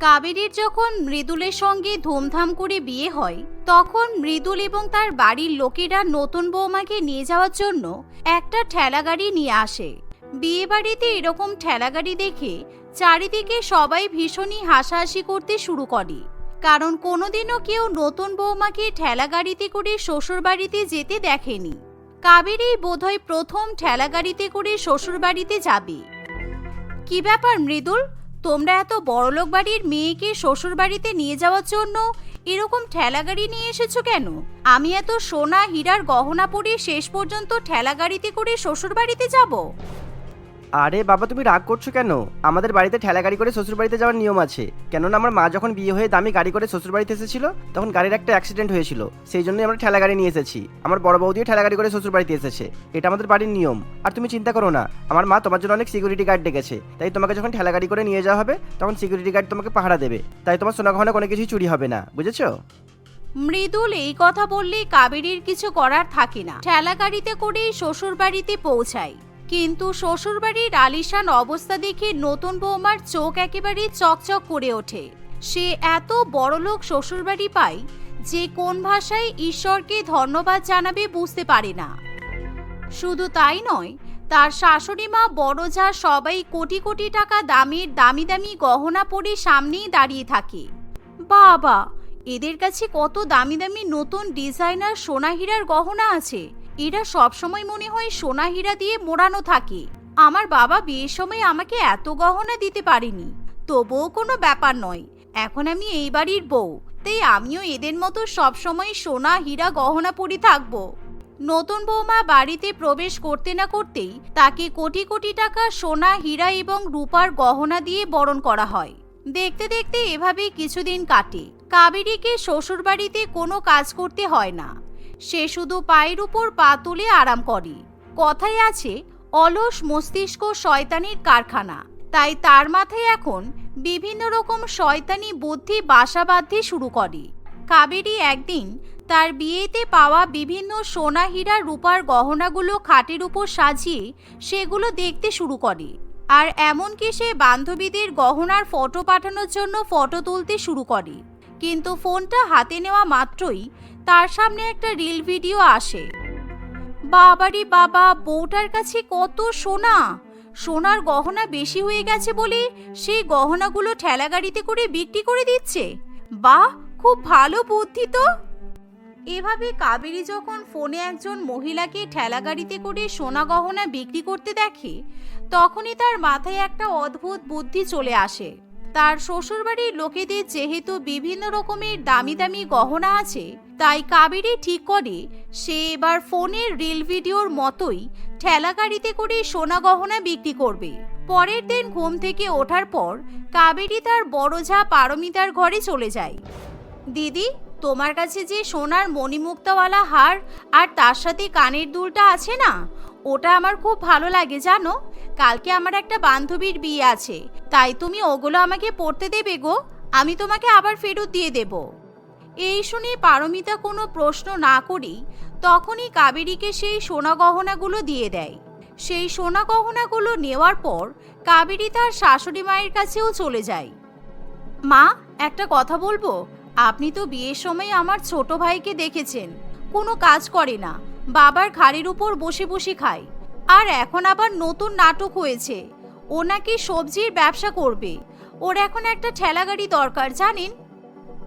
কাবেরীর যখন মৃদুলের সঙ্গে ধুমধাম করে বিয়ে হয়, তখন মৃদুল এবং তার বাড়ির লোকেরা নতুন বৌমাকে নিয়ে যাওয়ার জন্য একটা ঠেলাগাড়ি নিয়ে আসে। বিয়ে বাড়িতে এরকম ঠেলাগাড়ি দেখে চারিদিকে সবাই ভীষণই হাসাহাসি করতে শুরু করে। কারণ কোনোদিনও কেউ নতুন বৌমাকে ঠেলাগাড়িতে করে শ্বশুর বাড়িতে যেতে দেখেনি। কাবেরী বোধহয় প্রথম ঠেলাগাড়িতে করে শ্বশুর বাড়িতে যাবে। কি ব্যাপার মৃদুল? তোমরা এত বড়লোক বাড়ির মেয়েকে শ্বশুর বাড়িতে নিয়ে যাওয়ার জন্য এরকম ঠেলা গাড়ি নিয়ে এসেছ কেন? আমি এত সোনা, হীরার গহনা পরে শেষ পর্যন্ত ঠেলা গাড়িতে করে শ্বশুর বাড়িতে যাব? আরে বাবা, তুমি রাগ করছ কেন? আমাদের বাড়িতে ঠেলা গাড়ি করে শ্বশুর বাড়িতে যাওয়ার নিয়ম আছে। কেননা আমার মা যখন বিয়ে হয়ে দামি গাড়ি করে শ্বশুর বাড়িতে এসেছিল, তখন গাড়ির একটা অ্যাক্সিডেন্ট হয়েছিল। সেই জন্যই আমরা ঠেলা গাড়ি নিয়ে এসেছি। আমার বড় বৌদিও ঠেলা গাড়ি করে শ্বশুর বাড়িতে এসেছে। এটা আমাদের বাড়ির নিয়ম। আর তুমি চিন্তা করো না, আমার মা তোমার জন্য অনেক সিকিউরিটি গার্ড ডেকেছে। তাই তোমাকে যখন ঠেলা গাড়ি করে নিয়ে যাওয়া হবে, তখন সিকিউরিটি গার্ড তোমাকে পাহারা দেবে। তাই তোমার সোনা গহনা কোনো কিছুই চুরি হবে না, বুঝেছ? মৃদুল, এই কথা বললে কাবেরীর কিছু করার থাকে না। ঠেলা গাড়িতে করেই শ্বশুর বাড়িতে পৌঁছায়। কিন্তু শ্বশুরবাড়ির আলিশান অবস্থা দেখে নতুন বৌমার চোখ একেবারে চকচক করে ওঠে। সে এত বড়লোক শ্বশুরবাড়ি পায় যে কোন ভাষায় ঈশ্বরকে ধন্যবাদ জানাবে বুঝতে পারে না। শুধু তাই নয়, তার শাশুড়ি মা বড় যা সবাই কোটি কোটি টাকা দামের দামি দামি গহনা পরে সামনেই দাঁড়িয়ে থাকে। বাবা, এদের কাছে কত দামি দামি নতুন ডিজাইনার সোনা হীরার গহনা আছে? এরা সবসময় মনে হয় সোনা হীরা দিয়ে মোড়ানো থাকে। আমার বাবা বিয়ের সময় আমাকে এত গহনা দিতে পারেনি। তবুও কোনো ব্যাপার নয়। এখন আমি এই বাড়ির বউ। তাই আমিও এদের মতো সবসময় সোনা হীরা গহনা পরে থাকব। নতুন বৌমা বাড়িতে প্রবেশ করতে না করতেই তাকে কোটি কোটি টাকা সোনা হীরা এবং রূপার গহনা দিয়ে বরণ করা হয়। দেখতে দেখতে এভাবেই কিছুদিন কাটে। কাবেরীকে শ্বশুর বাড়িতে কোনো কাজ করতে হয় না। সে শুধু পায়ের উপর পা তুলে আরাম করে। কথায় আছে, অলস মস্তিষ্ক শয়তানির কারখানা। তাই তার মাথায় এখন বিভিন্ন রকম শয়তানি বুদ্ধি বাসা বাঁধতে শুরু করে। কাবেরী একদিন তার বিয়েতে পাওয়া বিভিন্ন সোনা হীরা রূপার গহনাগুলো খাটের উপর সাজিয়ে সেগুলো দেখতে শুরু করে। আর এমনকি সে বান্ধবীদের গহনার ফটো পাঠানোর জন্য ফটো তুলতে শুরু করে। কিন্তু ফোনটা হাতে নেওয়া মাত্রই তার সামনে একটা রিল ভিডিও আসে। বাবারি বাবা, বউটার কাছে কত সোনা? সোনার গহনা বেশি হয়ে গেছে বলে সেই গহনাগুলো ঠেলা গাড়িতে করে বিক্রি করে দিচ্ছে। বাহ, খুব ভালো বুদ্ধি তো। এভাবে কাবেরী যখন ফোনে একজন মহিলাকে ঠেলা গাড়িতে করে সোনা গহনা বিক্রি করতে দেখে, তখনই তার মাথায় একটা অদ্ভুত বুদ্ধি চলে আসে। তার শ্বশুরবাড়ির লোকেদের যেহেতু বিভিন্ন রকমের দামি দামি গহনা আছে তাই কাবেরী ঠিক করে সে এবার ফোনের রিল ভিডিওর মতোই ঠেলা গাড়িতে করে সোনা গহনা বিক্রি করবে। পরের দিন ঘুম থেকে ওঠার পর কাবেরী তার বড় ঝা পারমিতার ঘরে চলে যায়। দিদি, তোমার কাছে যে সোনার মণিমুক্তাওয়ালা হার আর তার সাথে কানের দুলটা আছে না? ওটা আমার খুব ভালো লাগে, জানো? কালকে আমার একটা বান্ধবীর বিয়ে আছে। তাই তুমি ওগুলো আমাকে পড়তে দেবে গো। আমি তোমাকে আবার ফেরত দিয়ে দেব। এই শুনে পারমিতা কোনো প্রশ্ন না করেই তখনই কাবেরীকে সেই সোনা গহনাগুলো দিয়ে দেয়। সেই সোনা গহনাগুলো নেওয়ার পর কাবেরী তার শাশুড়ি মায়ের কাছেও চলে যায়। মা, একটা কথা বলব? আপনি তো বিয়ের সময় আমার ছোট ভাইকে দেখেছেন। কোনো কাজ করে না। বাবার ঘাড়ির উপর বসে বসে খায়। আর এখন আবার নতুন নাটক হয়েছে। ও নাকি সবজির ব্যবসা করবে। ওর এখন একটা ঠেলাগাড়ি দরকার, জানেন?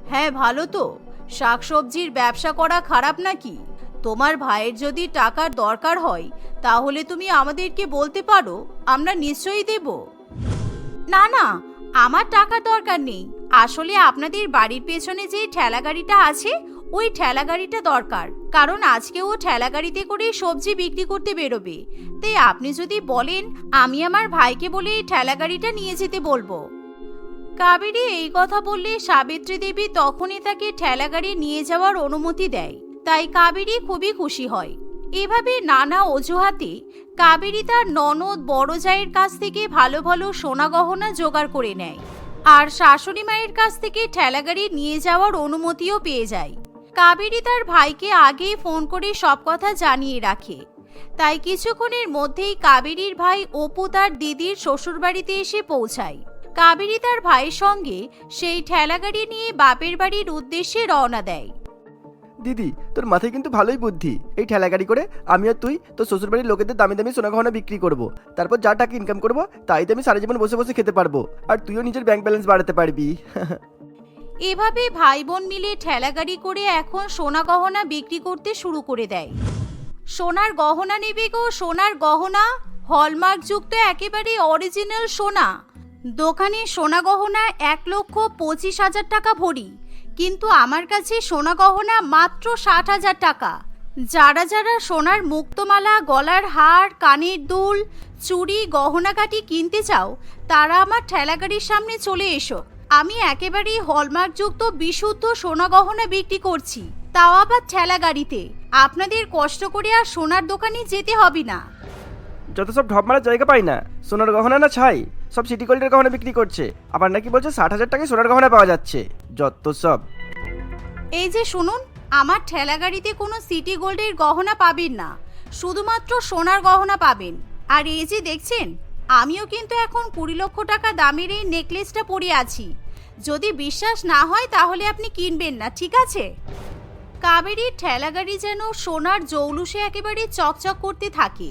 হ্যাঁ ভালো তো। শাকসবজির ব্যবসা করা খারাপ নাকি? তোমার ভাইয়ের যদি টাকার দরকার হয়, তাহলে তুমি আমাদেরকে বলতে পারো, আমরা নিশ্চয়ই দেব। না না, আমার টাকার দরকার নেই। আসলে আপনাদের বাড়ির পেছনে যে ঠেলা গাড়িটা আছে, ওই ঠেলা গাড়িটা দরকার। কারণ আজকে ও ঠেলা গাড়িতে করে সবজি বিক্রি করতে বেরোবে। তাই আপনি যদি বলেন, আমি আমার ভাইকে বলে এই ঠেলা গাড়িটা নিয়ে যেতে বলব। কাবেরী এই কথা বললে সাবিত্রী দেবী তখনই তাকে ঠেলা গাড়ি নিয়ে যাওয়ার অনুমতি দেয়। তাই কাবেরী খুবই খুশি হয়। এভাবে নানা অজুহাতে কাবেরী তার ননদ বড় জায়ের কাছ থেকে ভালো ভালো সোনা গহনা জোগাড় করে নেয়। আর শাশুড়ি মায়ের কাছ থেকে ঠেলাগাড়ি নিয়ে যাওয়ার অনুমতিও পেয়ে যায়। কাবেরী তার ভাইকে আগেই ফোন করে সব কথা জানিয়ে রাখে। তাই কিছুক্ষণের মধ্যেই কাবেরীর ভাই অপু তার দিদির শ্বশুরবাড়িতে এসে পৌঁছায়। কাবেরী তার ভাইয়ের সঙ্গে সেই ঠেলাগাড়ি নিয়ে বাপের বাড়ির উদ্দেশ্যে রওনা দেয়। দিদি তোর মাথায় কিন্তু ভালোই বুদ্ধি। এই ঠেলা গাড়ি করে আমি আর তুই তোর শ্বশুরবাড়ির লোকেদের দামি দামি সোনা গহনা বিক্রি করব। তারপর যা টাকা ইনকাম করব তাই তো আমি সারা জীবন বসে বসে খেতে পারব। আর তুইও নিজের ব্যাংক ব্যালেন্স বাড়াতে পারবি। এভাবে ভাই বোন মিলে ঠেলাগাড়ি করে এখন সোনা গহনা বিক্রি করতে শুরু করে দেয়। সোনার গহনা নেবে গো সোনার গহনা। হলমার্কযুক্ত একেবারে অরিজিনাল সোনা। দোকানে সোনা গহনা এক লক্ষ পঁচিশ হাজার টাকা ভরি, কিন্তু আমার কাছে সোনা গহনা মাত্র ষাট হাজার টাকা। যারা যারা সোনার মুক্তমালা, গলার হার, কানের দুল, চুড়ি, গহনাকাটি কিনতে চাও, তারা আমার ঠেলাগাড়ির সামনে চলে এসো। আমি একেবারেই হলমার্কযুক্ত, বিশুদ্ধ সোনা গহনা বিক্রি করছি, তাও আবার ঠেলা গাড়িতে আপনাদের কষ্ট করে আর সোনার দোকানে যেতে হবে না। যত সব ঢপ মারার জায়গা পাই না, সোনার গহনা না ছাই। সব সিটি গোল্ডের গহনা বিক্রি করছে। আবার নাকি বলছে ষাট হাজার টাকায় সোনার গহনা পাওয়া যাচ্ছে। যত সব। এই যে শুনুন, আমার ঠেলা গাড়িতে কোনো সিটি গোল্ডের গহনা পাবেন না। শুধুমাত্র সোনার গহনা পাবেন। আর এই যে দেখছেন, আমিও কিন্তু এখন কুড়ি লক্ষ টাকা দামের এই নেকলেসটা পরে আছি। যদি বিশ্বাস না হয় তাহলে আপনি কিনবেন না, ঠিক আছে? কাবেরীর ঠেলাগাড়ি যেন সোনার জৌলুসে একেবারে চকচক করতে থাকে।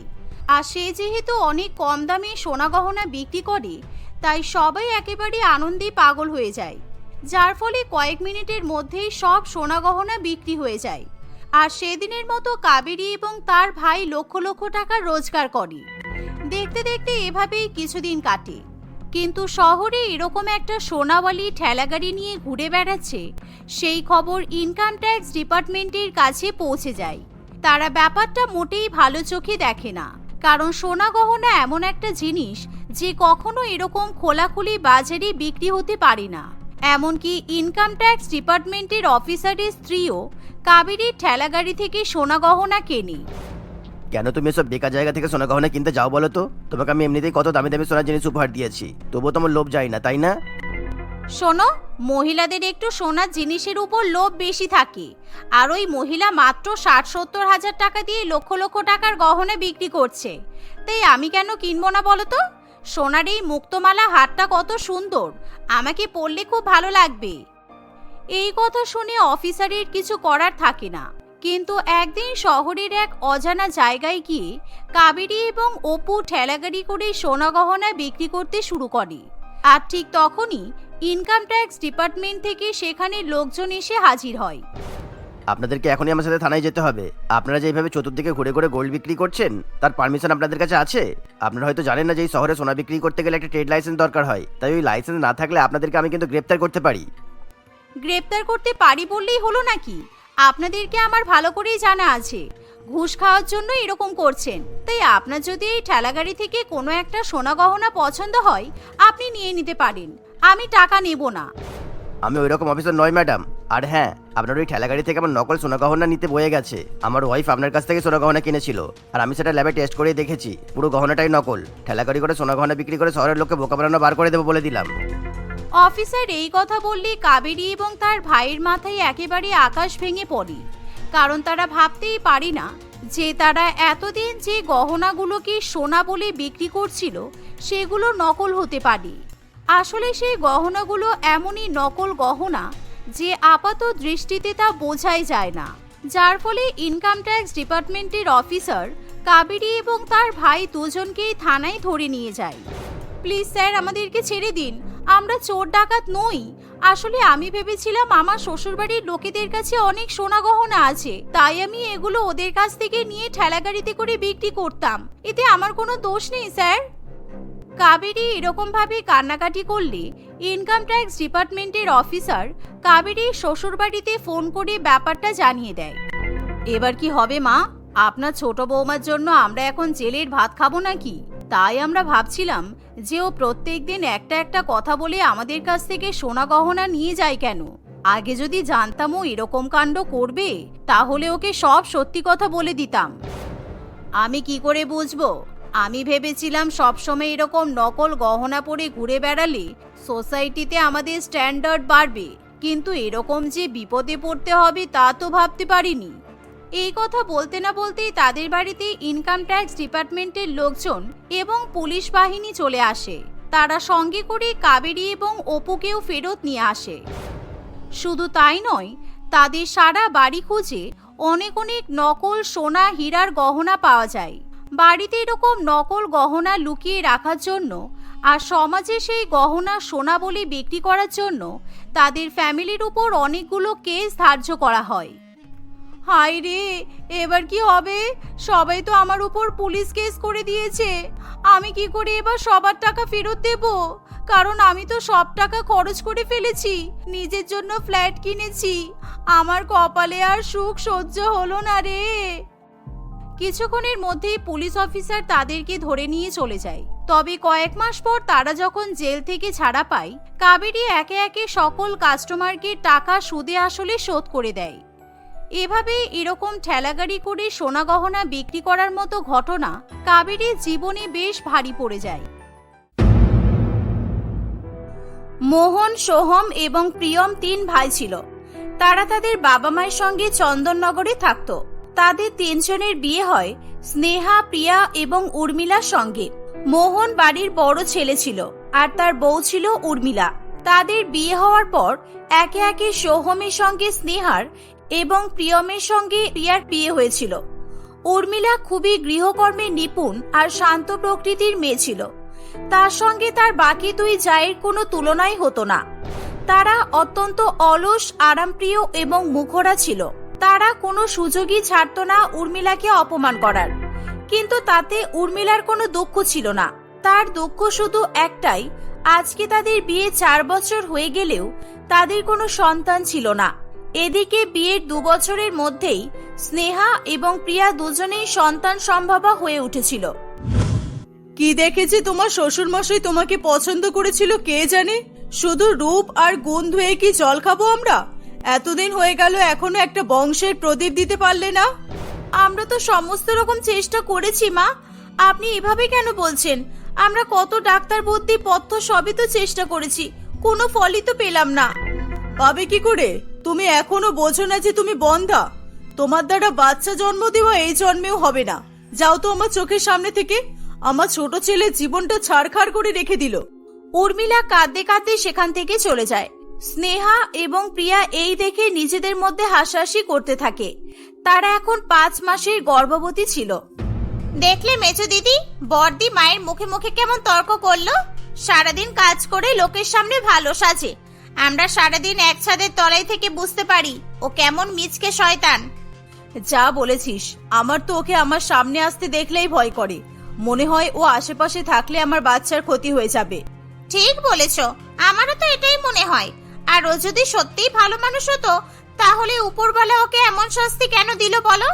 আর সে যেহেতু অনেক কম দামে সোনা গহনা বিক্রি করে, তাই সবাই একেবারে আনন্দে পাগল হয়ে যায়। যার ফলে কয়েক মিনিটের মধ্যেই সব সোনা গহনা বিক্রি হয়ে যায়। আর সেদিনের মতো কাবেরী এবং তার ভাই লক্ষ লক্ষ টাকা রোজগার করে। দেখতে দেখতে এভাবেই কিছুদিন কাটে। কিন্তু শহরে এরকম একটা সোনাওয়ালি ঠেলাগাড়ি নিয়ে ঘুরে বেড়াচ্ছে, সেই খবর ইনকাম ট্যাক্স ডিপার্টমেন্টের কাছে পৌঁছে যায়। তারা ব্যাপারটা মোটেই ভালো চোখে দেখে না। কারণ সোনা গহনা এমন একটা জিনিস যে কখনো এরকম খোলাখুলি বাজারে বিক্রি হতে পারে না। এমনকি ইনকাম ট্যাক্স ডিপার্টমেন্টের অফিসারের স্ত্রীও কাবেরীর ঠেলাগাড়ি থেকে সোনা গহনা কেনে। কেন তুমি এসব বেকার জায়গা থেকে সোনা গহনা কিনতে যাও বলো তো? তোমাকে আমি এমনিতেই কত দামি দামি সোনার জিনিস উপহার দিয়েছি। তবুও তোমার লোভ যায় না, তাই না? শোনো, মহিলাদের একটু সোনার জিনিসের উপর লোভ বেশি থাকে। আর ওই মহিলা মাত্র ষাট সত্তর হাজার টাকা দিয়ে লক্ষ লক্ষ টাকার গহনা বিক্রি করছে। তাই আমি কেন কিনবো না বলো তো? সোনার এই মুক্তমালা হারটা কত সুন্দর। আমাকে পরলে খুব ভালো লাগবে। এই কথা শুনে অফিসারের কিছু করার থাকে না। কিন্তু একদিন শহরের এক অজানা জায়গায় গিয়ে কাবেরী এবং অপু ঠেলাগাড়ি করে সোনা গহনা বিক্রি করতে শুরু করে। আর ঠিক তখনই ইনকাম ট্যাক্স ডিপার্টমেন্ট থেকে সেখানে লোকজন এসে হাজির হয়। আপনাদেরকে এখনই আমার সাথে থানায় যেতে হবে। আপনারা যেভাবে চতুর্দিকে ঘুরে ঘুরে গোল্ড বিক্রি করছেন তার পারমিশন আপনাদের কাছে আছে? আপনারা হয়তো জানেন না যে এই শহরে সোনা বিক্রি করতে গেলে একটা ট্রেড লাইসেন্স দরকার হয় তাই ওই লাইসেন্স না থাকলে আপনাদেরকে আমি কিন্তু গ্রেপ্তার করতে পারি। গ্রেপ্তার করতে পারি বললেই হলো নাকি? আপনাদেরকে আমার ভালো করেই জানা আছে। ঘুষ খাওয়ার জন্য এরকম করছেন। তাই আপনার যদি এই ঠেলাগাড়ি থেকে কোনো একটা সোনা গহনা পছন্দ হয় আপনি নিয়ে নিতে পারেন। আমি টাকা নেব না। আমি ওই রকম অফিসার নয় ম্যাডাম। আর হ্যাঁ আপনার ওই ঠেলাগাড়ি থেকে আমার নকল সোনা গহনা নিতে বয়ে গেছে। আমার ওয়াইফ আপনার কাছ থেকে সোনা গহনা কিনেছিল। আর আমি সেটা ল্যাবে টেস্ট করে দেখেছি। পুরো গহনাটাই নকল। ঠেলাগাড়ি করে সোনা গহনা বিক্রি করে শহরের লোককে বোকা বানানো বার করে দেবো বলে দিলাম। অফিসার এই কথা বললে কাবেরী এবং তার ভাইয়ের মাথায় একেবারে আকাশ ভেঙে পড়ে। কারণ তারা ভাবতেই পারি না যে তারা এতদিন যে গহনাগুলোকে সোনা বলে বিক্রি করছিল সেগুলো নকল হতে পারে। আসলে সেই গহনাগুলো এমনই নকল গহনা যে আপাত দৃষ্টিতে তা বোঝাই যায় না। যার ফলে ইনকাম ট্যাক্স ডিপার্টমেন্টের অফিসার কাবেরী এবং তার ভাই দুজনকেই থানায় ধরে নিয়ে যায়। প্লিজ স্যার আমাদেরকে ছেড়ে দিন। আমরা চোর ডাকাত নই। আসলে আমি ভেবেছিলাম আমার শ্বশুরবাড়ির লোকেদের কাছে অনেক সোনা গহনা আছে। তাই আমি এগুলো ওদের কাছ থেকে নিয়ে ঠেলাগাড়িতে করে বিক্রি করতাম। এতে আমার কোনো দোষ নেই স্যার কাবেরী এরকম ভাবে কান্নাকাটি করলে ইনকাম ট্যাক্স ডিপার্টমেন্টের অফিসার কাবেরীর শ্বশুরবাড়িতে ফোন করে ব্যাপারটা জানিয়ে দেয়। এবার কি হবে মা? আপনার ছোট বৌমার জন্য আমরা এখন জেলের ভাত খাব নাকি? তাই আমরা ভাবছিলাম যে ও প্রত্যেক দিন একটা একটা কথা বলে আমাদের কাছ থেকে সোনা গহনা নিয়ে যায় কেন? আগে যদি জানতাম ও এরকম কাণ্ড করবে, তাহলে ওকে সব সত্যি কথা বলে দিতাম। আমি কি করে বুঝব? আমি ভেবেছিলাম সবসময় এরকম নকল গহনা পরে ঘুরে বেড়ালে সোসাইটিতে আমাদের স্ট্যান্ডার্ড বাড়বে। কিন্তু এরকম যে বিপদে পড়তে হবে তা তো ভাবতে পারিনি। এই কথা বলতে না বলতেই তাদের বাড়িতে ইনকাম ট্যাক্স ডিপার্টমেন্টের লোকজন এবং পুলিশ বাহিনী চলে আসে। তারা সঙ্গে করে কাবেরী এবং অপুকেও ফেরত নিয়ে আসে। শুধু তাই নয়, তাদের সারা বাড়ি খুঁজে অনেক অনেক নকল সোনা হীরার গহনা পাওয়া যায়। বাড়িতে এরকম নকল গহনা লুকিয়ে রাখার জন্য আর সমাজে সেই গহনা সোনা বলে বিক্রি করার জন্য তাদের ফ্যামিলির উপর অনেকগুলো কেস ধার্য করা হয়। হাই রে, এবার কি হবে? সবাই তো আমার উপর পুলিশ কেস করে দিয়েছে। আমি কি করে এবার সবার টাকা ফেরত দেব? কারণ আমি তো সব টাকা খরচ করে ফেলেছি, নিজের জন্য ফ্ল্যাট কিনেছি। আমার কপালে আর সুখ সহ্য হলো না রে। কিছুক্ষণের মধ্যেই পুলিশ অফিসার তাদেরকে ধরে নিয়ে চলে যায়। তবে কয়েক মাস পর তারা যখন জেল থেকে ছাড়া পায়, কাবেরী একে একে সকল কাস্টমারকে টাকা সুদে আসলে শোধ করে দেয়। এভাবে এরকম ঠেলাগাড়ি করে সোনা গহনা বিক্রি করার মতো ঘটনা কাবেরীর জীবনে বেশ ভারী পড়ে যায়। মোহন, সোহম এবং প্রিয়ম তিন ভাই ছিল। তারা তাদের বাবা মায়ের সঙ্গে চন্দননগরে থাকত। তাদের তিনজনের বিয়ে হয় স্নেহা, প্রিয়া এবং উর্মিলার সঙ্গে। মোহন বাড়ির বড় ছেলে ছিল আর তার বউ ছিল উর্মিলা। তাদের বিয়ে হওয়ার পর একে একে সোহমের সঙ্গে স্নেহার এবং প্রিয়মের সঙ্গে প্রিয়ার বিয়ে হয়েছিল। উর্মিলা খুবই গৃহকর্মে নিপুণ আর শান্ত প্রকৃতির মেয়ে ছিল। তার সঙ্গে তার বাকি দুই জায়ের কোনো তুলনাই হতো না। তারা অত্যন্ত অলস, আরামপ্রিয় এবং মুখরা ছিল। তারা কোনো সুযোগই ছাড়ত না উর্মিলাকে অপমান করার। কিন্তু তাতে উর্মিলার কোনো দুঃখ ছিল না। তার দুঃখ শুধু একটাই, আজকে তাদের বিয়ে চার বছর হয়ে গেলেও তাদের কোনো সন্তান ছিল না। এদিকে বিয়ের দু বছরের মধ্যেই স্নেহা এবং প্রিয়া দুজনেই সন্তান সম্ভাবা হয়ে উঠেছিল। কি দেখেছি তোমার শ্বশুর মশাই তোমাকে পছন্দ করেছিল কে জানে? শুধু রূপ আর গুণ ধুয়ে কি জল খাব আমরা? এতদিন হয়ে গেল এখনও একটা বংশের প্রদীপ দিতে পারলে না? আমরা তো সমস্ত রকম চেষ্টা করেছি মা। আপনি এভাবে কেন বলছেন? আমরা কত ডাক্তার বুদ্ধি পথ্য সবই তো চেষ্টা করেছি কোনো ফলই তো পেলাম না। পাবে কি করে? তুমি এখনও বোঝো না যে তুমি বন্ধা তোমার দ্বারা বাচ্চা জন্ম দেওয়া এই জন্মেও হবে না। যাও তো আমার চোখের সামনে থেকে। আমার ছোট ছেলে জীবনটা ছাড়খাড় করে রেখে দিল। উর্মিলা কাঁদতে কাঁদতে সেখান থেকে চলে যায়। স্নেহা এবং প্রিয়া এই দেখে নিজেদের মধ্যে হাসাহাসি করতে থাকে। তারা এখন পাঁচ মাসের গর্ভবতী ছিল। দেখলে মেজো দিদি বর্দি মায়ের মুখে মুখে কেমন তর্ক করল? সারাদিন কাজ করে লোকের সামনে ভালো সাজে। আমরা সারাদিন এক ছাদের তলায় থেকে বুঝতে পারি ও কেমন মিচকে শয়তান। যা বলেছিস আমার তো ওকে আমার সামনে আসতে দেখলেই ভয় করে। মনে হয় ও আশেপাশে থাকলে আমার বাচ্চার ক্ষতি হয়ে যাবে। ঠিক বলেছ আমারও তো এটাই মনে হয়। আর ও যদি সত্যিই ভালো মানুষ হতো, তাহলে উপরওয়ালা ওকে এমন শাস্তি কেন দিল বলো?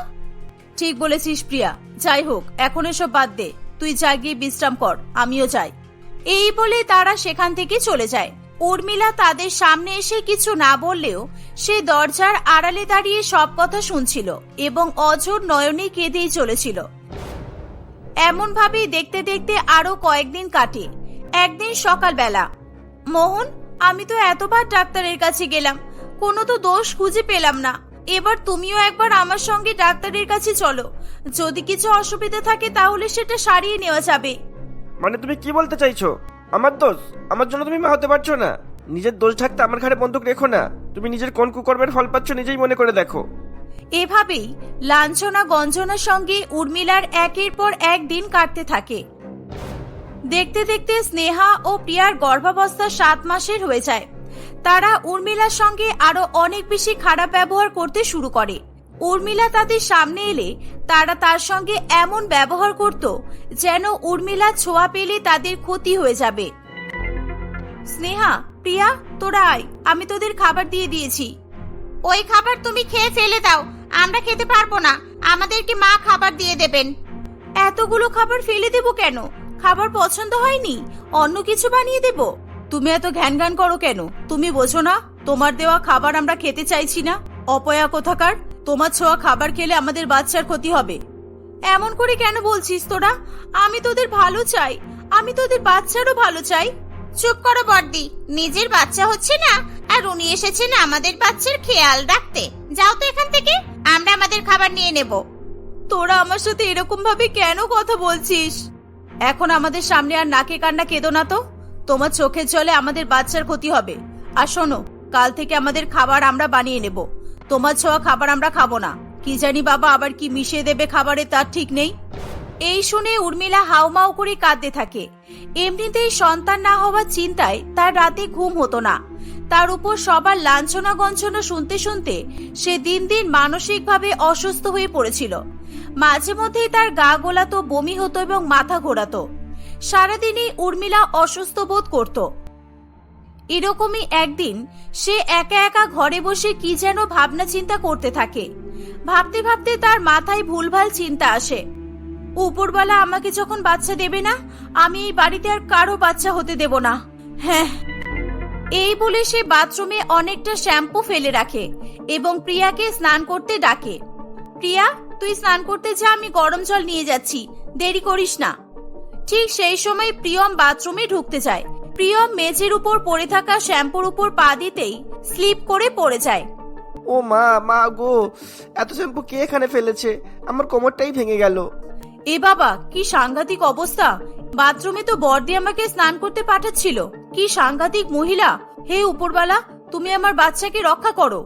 ঠিক বলেছিস প্রিয়া। যাই হোক, এখন এসব বাদ দে। তুই যা গিয়ে বিশ্রাম কর, আমিও যাই। এই বলে তারা সেখান থেকে চলে যায়। উর্মিলা তাদের সামনে এসে কিছু না বললেও সে দরজার আড়ালে দাঁড়িয়ে সব কথা শুনছিল এবং অঝোর নয়নে কেঁদেই চলেছিল। এমন ভাবেই দেখতে দেখতে আরও কয়েকদিন কাটে। একদিন সকালবেলা, মোহন আমি তো এতবার ডাক্তারের কাছে গেলাম। কোনো তো দোষ খুঁজে পেলাম না। এবার তুমিও একবার আমার সঙ্গে ডাক্তারের কাছে চলো। যদি কিছু অসুবিধা থাকে তাহলে সেটা সারিয়ে নেওয়া যাবে। মানে তুমি কি বলতে চাইছো? আমার দোষ? আমার জন্য তুমি মা হতে পারছ না। নিজের দোষ থাকতে আমার ঘাড়ে বন্দুক রেখো না। তুমি নিজের কোন কুকর্মের ফল পাচ্ছ নিজেই মনে করে দেখো। এভাবেই লাঞ্ছনা গঞ্জনার সঙ্গে উর্মিলার একের পর এক দিন কাটতে থাকে। দেখতে দেখতে স্নেহা ও প্রিয়ার গর্ভাবস্থা সাত মাসের হয়ে যায়। তারা উর্মিলার সঙ্গে আরও অনেক বেশি খারাপ ব্যবহার করতে শুরু করে। উর্মিলা তাদের সামনে এলে তারা তার সঙ্গে এমন ব্যবহার করত যেন উর্মিলা ছোঁয়া পেলে তাদের ক্ষতি হয়ে যাবে। স্নেহা প্রিয়া তোরা আয় আমি তোদের খাবার দিয়ে দিয়েছি। ওই খাবার তুমি খেয়ে ফেলে দাও আমরা খেতে পারব না আমাদেরকে মা খাবার দিয়ে দেবেন। এতগুলো খাবার ফেলে দেবো কেন? খাবার পছন্দ হয়নি? অন্য কিছু বানিয়ে দেব? তুমি এত ঘ্যান ঘ্যান করো কেন? তুমি বোঝো না তোমার দেওয়া খাবার আমরা খেতে চাইছি না। অপয়া কোথাকার? তোমার ছোঁয়া খাবার খেলে আমাদের বাচ্চার ক্ষতি হবে। এমন করে কেন বলছিস তোরা? আমি তোদের ভালো চাই। আমি তোদের বাচ্চারও ভালো চাই। চুপ করো বর্দি। নিজের বাচ্চা হচ্ছে না আর উনি এসেছেন আমাদের বাচ্চার খেয়াল রাখতে। যাও তো এখান থেকে আমরা আমাদের খাবার নিয়ে নেব। তোরা আমার সাথে এরকম ভাবে কেন কথা বলছিস? এখন আমাদের সামনে আর নাকে কান্না কেঁদো না তো। তোমার চোখের জলে আমাদের বাচ্চার ক্ষতি হবে। আর শোনো, কাল থেকে আমাদের খাবার আমরা বানিয়ে নেব। তোমার ছোঁয়া খাবার আমরা খাব না। কি জানি বাবা আবার কি মিশিয়ে দেবে খাবারে, তার ঠিক নেই। এই শুনে উর্মিলা হাউমাউ করে কাঁদতে থাকে। এমনিতেই সন্তান না হওয়ার চিন্তায় তার রাতে ঘুম হতো না। তার উপর সবার লাঞ্ছনা গঞ্ছনা শুনতে শুনতে সে দিন দিন মানসিকভাবে অসুস্থ হয়ে পড়েছিল। মাঝে মধ্যেই তার গা গোলাতো, বমি হতো এবং মাথা ঘোরাতো। সারাদিনই উর্মিলা অসুস্থ বোধ করত। এরকমই একদিন সে একা একা ঘরে বসে কি যেন ভাবনা চিন্তা করতে থাকে। ভাবতে ভাবতে তার মাথায় ভুলভাল চিন্তা আসে। উপরওয়ালা আমাকে যখন বাচ্চা দেবে না, আমি এই বাড়িতে আর কারও বাচ্চা হতে দেব না। হ্যাঁ এই বলে সে বাথরুমে অনেকটা শ্যাম্পু ফেলে রাখে এবং প্রিয়াকে স্নান করতে ডাকে। প্রিয়া তুই স্নান করতে যা আমি গরম জল নিয়ে যাচ্ছি দেরি করিস না। ঠিক সেই সময় প্রিয়ম বাথরুমে ঢুকতে যায়। প্রিয়ম মেঝের উপর পড়ে থাকা শ্যাম্পুর উপর পা দিতেই স্লিপ করে পড়ে যায়। ও মা মা গো এত শ্যাম্পু কে এখানে ফেলেছে? আমার কোমরটাই ভেঙে গেল। এ বাবা কি সাংঘাতিক অবস্থা! বাথরুমে তো বর্দি আমাকে স্নান করতে পাঠাচ্ছিল। কি সাংঘাতিক মহিলা। হে উপরবালা তুমি আমার বাচ্চাকে রক্ষা করো।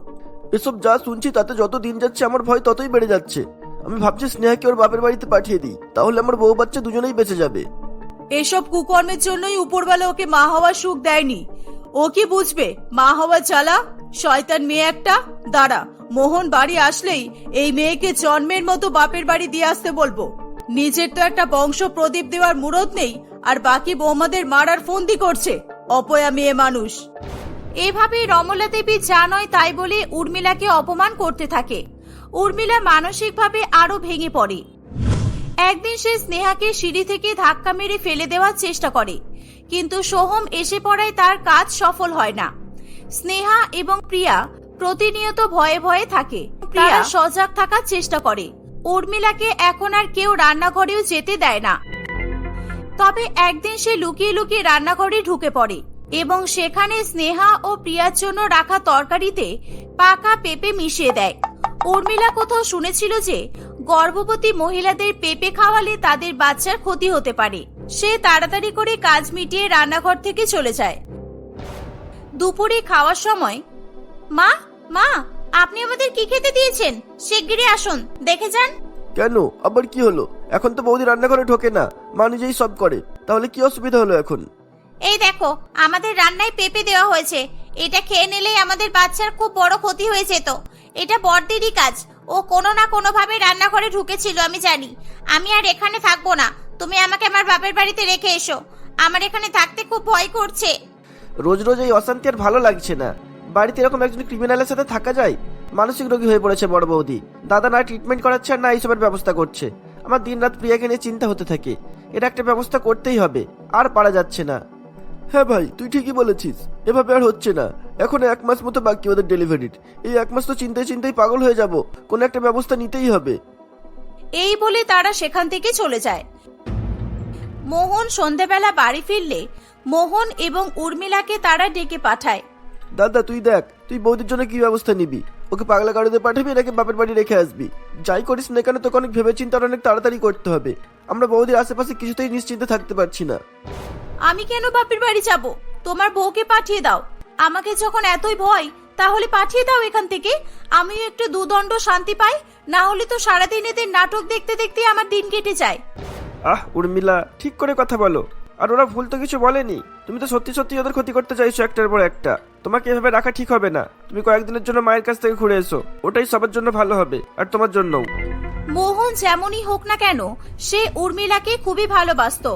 এসব যা শুনছি তাতে যত দিন যাচ্ছে আমার ভয় ততই বেড়ে যাচ্ছে। আমি ভাবছি স্নেহাকে ওর বাপের বাড়িতে পাঠিয়ে দিই তাহলে আমার বউ বাচ্চা দুজনেই বেঁচে যাবে। এসব কুকর্মের জন্যই উপরওয়ালা ওকে মা হওয়ার সুখ দেয়নি। ও কি বুঝবে? মা হওয়া চালা শয়তান মেয়ে একটা? দাঁড়া মোহন বাড়ি আসলেই এই মেয়েকে জন্মের মতো বাপের বাড়ি দিয়ে আসতে বলব। নিজের তো একটা বংশ প্রদীপ দেওয়ার মুরত নেই আর বাকি বৌমাদের মারার ফন্দি করছে। অপয়া মেয়ে মানুষ। এভাবে রমলা দেবী যা নয় তাই বলে উর্মিলাকে অপমান করতে থাকে। উর্মিলা মানসিকভাবে আরও ভেঙে পড়ে। একদিন সে স্নেহাকে সিঁড়ি থেকে ধাক্কা মেরে ফেলে দেওয়ার চেষ্টা করে কিন্তু সোহম এসে পড়ায় তার কাজ সফল হয় না। স্নেহা এবং প্রিয়া প্রতিনিয়ত ভয়ে ভয়ে থাকে। প্রিয়া? সজাগ থাকার চেষ্টা করে। উর্মিলাকে এখন আর কেউ রান্নাঘরেও যেতে দেয় না। তবে একদিন সে লুকিয়ে লুকিয়ে রান্নাঘরে ঢুকে পড়ে এবং সেখানে স্নেহা ও প্রিয়ার জন্য রাখা তরকারিতে পাকা পেঁপে মিশিয়ে দেয়। উর্মিলা কোথাও শুনেছিল যে গর্ভবতী মহিলাদের পেঁপে খাওয়ালে তাদের বাচ্চার ক্ষতি হতে পারে। সে তাড়াতাড়ি করে কাজ মিটিয়ে রান্নাঘর থেকে চলে যায়। দুপুরে খাওয়ার সময়, মা মা আপনি আমাদের কি খেতে দিয়েছেন? শিগগিরই আসুন দেখে যান। কেন? আবার কি হলো? এখন তো বৌদি রান্নাঘরে ঢোকে না মা নিজেই সব করে। তাহলে কি অসুবিধা হলো এখন? এই দেখো আমাদের রান্নায় পেঁপে দেওয়া হয়েছে। এটা খেয়ে নিলেই আমাদের বাচ্চার খুব বড় ক্ষতি হয়ে যেত। এটা বড়দেরই কাজ। ও কোনো না কোনো ভাবে রান্নাঘরে ঢুকেছিল আমি জানি। আমি আর এখানে থাকব না। তুমি আমাকে আমার বাপের বাড়িতে রেখে এসো। আমার এখানে থাকতে খুব ভয় করছে। রোজ রোজ এই অশান্তি আর ভালো লাগছে না। বাড়িতে এরকম একজন ক্রিমিনালের সাথে থাকা যায়? মানসিক রোগী হয়ে পড়েছে বড় বৌদি। দাদা না ট্রিটমেন্ট করাচ্ছে আর না এইসবের ব্যবস্থা করছে। আমার দিন রাত প্রিয়াকে নিয়ে চিন্তা হতে থাকে। এটা একটা ব্যবস্থা করতেই হবে। আর পারা যাচ্ছে না। হ্যাঁ ভাই, তুই ঠিকই বলেছিস। এভাবে আর হচ্ছে না। এখন এক মাস মতো বাকি ওদের ডেলিভারির এই এক মাস তো চিন্তায় চিন্তায় পাগল হয়ে যাব। কোনো একটা ব্যবস্থা নিতেই হবে। এই বলে তারা সেখান থেকে চলে যায়। মোহন সন্ধেবেলা বাড়ি ফিরলে মোহন এবং উর্মিলাকে তারা ডেকে পাঠায়। দাদা তুই দেখ তুই বৌদির জন্য কি ব্যবস্থা নিবি? ওকে পাগলা গাড়িতে পাঠাবি নাকি বাপের বাড়ি রেখে আসবি? যাই করিস না কেন তোকে অনেক ভেবে চিন্তা অনেক তাড়াতাড়ি করতে হবে। আমরা বৌদির আশেপাশে কিছুতেই নিশ্চিন্তে থাকতে পারছি না। আমি কেন বাপের বাড়ি যাব? তোমার বউকে পাঠিয়ে দাও। আমাকে যখন এতই ভয় তাহলে পাঠিয়ে দাও এখান থেকে। আমিও একটু দুদণ্ড শান্তি পাই না হলে তো সারাদিন এদের নাটক দেখতে দেখতে আমার দিন কেটে যায়। আহ উর্মিলা ঠিক করে কথা বলো। আর ওরা ভুল তো কিছু বলেনি। তুমি তো সত্যি সত্যি ওদের ক্ষতি করতে চাইছো একটার পর একটা। তোমাকে এভাবে রাখা ঠিক হবে না। তুমি কয়েকদিনের জন্য মায়ের কাছ থেকে ঘুরে এসো। ওটাই সবার জন্য ভালো হবে, আর তোমার জন্যও। মোহন যেমনই হোক না কেন, সে উর্মিলাকে খুবই ভালোবাসতো।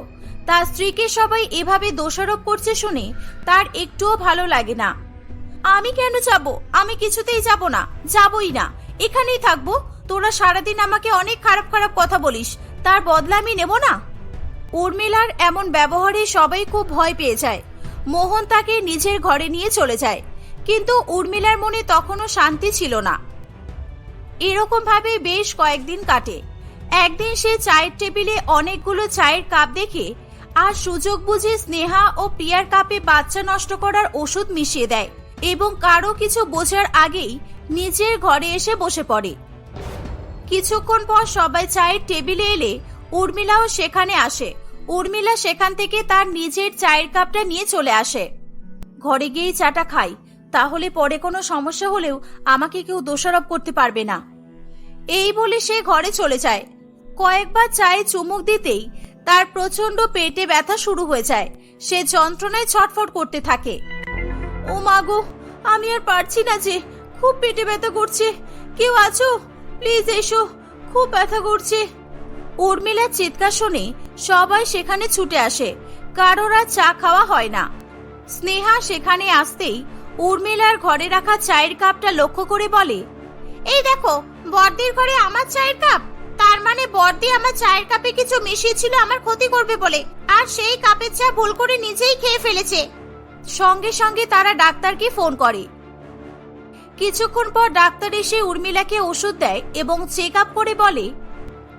তার স্ত্রীকে সবাই এভাবে দোষারোপ করছে শুনে তার একটুও ভালো লাগে না। আমি কেন যাব? আমি কিছুতেই যাব না, যাবই না। এখানেই থাকব। তোরা সারাদিন আমাকে অনেক খারাপ খারাপ কথা বলিস। তার বদলা আমি নেব না? উর্মিলার এমন ব্যবহারে সবাই খুব ভয় পেয়ে যায়। মোহন তাকে নিজের ঘরে নিয়ে চলে যায়। কিন্তু উর্মিলার মনে তখনও শান্তি ছিল না। এরকম ভাবে বেশ কয়েকদিন কাটে। একদিন সে চায়ের টেবিলে অনেকগুলো চায়ের কাপ দেখে আর সুযোগ বুঝে স্নেহা ও প্রিয়ার কাপে বাচ্চা নষ্ট করার ওষুধ মিশিয়ে দেয় এবং কারও কিছু বোঝার আগেই নিজের ঘরে এসে বসে পড়ে। কিছুক্ষণ পর সবাই চায়ের টেবিলে এলে উর্মিলাও সেখানে আসে। উর্মিলা সেখান থেকে তার নিজের চায়ের কাপটা নিয়ে চলে আসে। ঘরে গিয়েই চাটা খাই, তাহলে পরে কোনো সমস্যা হলেও আমাকে কেউ দোষারোপ করতে পারবে না। এই বলে সে ঘরে চলে যায়। কয়েকবার চায়ে চুমুক দিতেই তার প্রচণ্ড পেটে ব্যথা শুরু হয়ে যায়। সে যন্ত্রণায় ছটফট করতে থাকে। ও মাগো আমি আর পারছি না যে, খুব পেটে ব্যথা করছে। কেউ আছো? প্লিজ এসো, খুব ব্যথা করছে। উর্মিলার চিৎকার শুনে সবাই সেখানে ছুটে আসে। কারোর আর চা খাওয়া হয় না। স্নেহা সেখানে আসতেই উর্মিলার ঘরে রাখা চায়ের কাপটা লক্ষ্য করে বলে, এই দেখো, বর্দির ঘরে আমার চায়ের কাপ। তার মানে বর্দি আমার চায়ের কাপে কিছু মিশিয়েছিল, আমার ক্ষতি করবে বলে। আর সেই কাপের চা ভুল করে নিজেই খেয়ে ফেলেছে। সঙ্গে সঙ্গে তারা ডাক্তারকে ফোন করে। কিছুক্ষণ পর ডাক্তার এসে উর্মিলাকে ওষুধ দেয় এবং চেক আপ করে বলে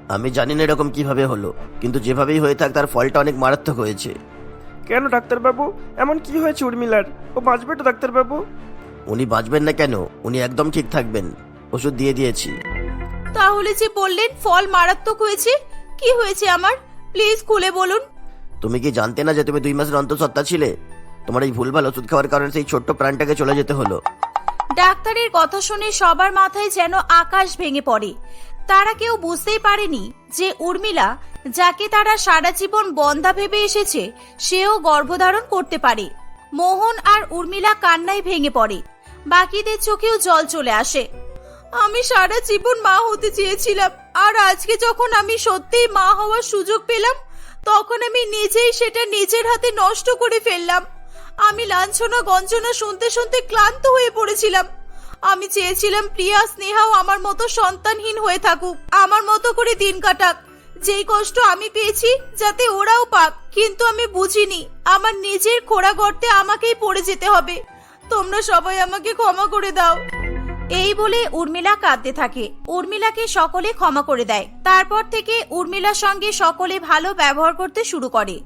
আমি জানি না এরকম কীভাবে হলো কিন্তু যেভাবেই হয়ে থাক তার ফলটা অনেক মারাত্মক হয়েছে। কেন ডাক্তারবাবু? এমন কি হয়েছে উর্মিলার? ও বাঁচবে তো ডাক্তারবাবু? উনি বাঁচবেন না কেন? উনি একদম ঠিক থাকবেন। ওষুধ দিয়ে দিয়েছি। তাহলে যে বললেন ফল মারাত্মক হয়েছে কি হয়েছে আমার? প্লিজ খুলে বলুন। তুমি কি জানতে না যে তুমি দুই মাসের অন্তঃসত্ত্বা ছিলে? তোমার এই ভুলভাল ওষুধ খাওয়ার কারণে সেই ছোট্ট প্রাণটাকে চলে যেতে হলো। ডাক্তারের কথা শুনে সবার মাথায় যেন আকাশ ভেঙে পড়ে। তারা কেউ বুঝতেই পারেনি যে উর্মিলা, যাকে তারা সারা জীবন বন্ধা ভেবে এসেছে, সেও গর্ভধারণ করতে পারে। মোহন আর উর্মিলা কান্নায় ভেঙে পড়ে। বাকিদের চোখেও জল চলে আসে। আমি সারা জীবন মা হতে চেয়েছিলাম, আর আজকে যখন আমি সত্যিই মা হওয়ার সুযোগ পেলাম, তখন আমি নিজেই সেটা নিজের হাতে নষ্ট করে ফেললাম। আমি লাঞ্ছনা, গঞ্জনা শুনতে শুনতে ক্লান্ত হয়ে পড়েছিলাম। আমি চেয়েছিলাম প্রিয়া, স্নেহাও আমার মতো সন্তানহীন হয়ে থাকুক। আমার মতো করে দিন কাটাক। যেই কষ্ট আমি পেয়েছি, যাতে ওরাও পাক, কিন্তু আমি বুঝিনি, আমার নিজের খোড়া গর্তে আমাকেই পড়ে যেতে হবে। তোমরা সবাই আমাকে ক্ষমা করে দাও। এই বলে উর্মিলা কাঁদতে থাকে। উর্মিলাকে সকলে ক্ষমা করে দেয়। তারপর থেকে উর্মিলার সঙ্গে সকলে ভালো ব্যবহার করতে শুরু করে।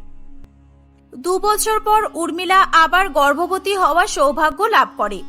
দু বছর পর উর্মিলা আবার গর্ভবতী হওয়ার সৌভাগ্য লাভ করে।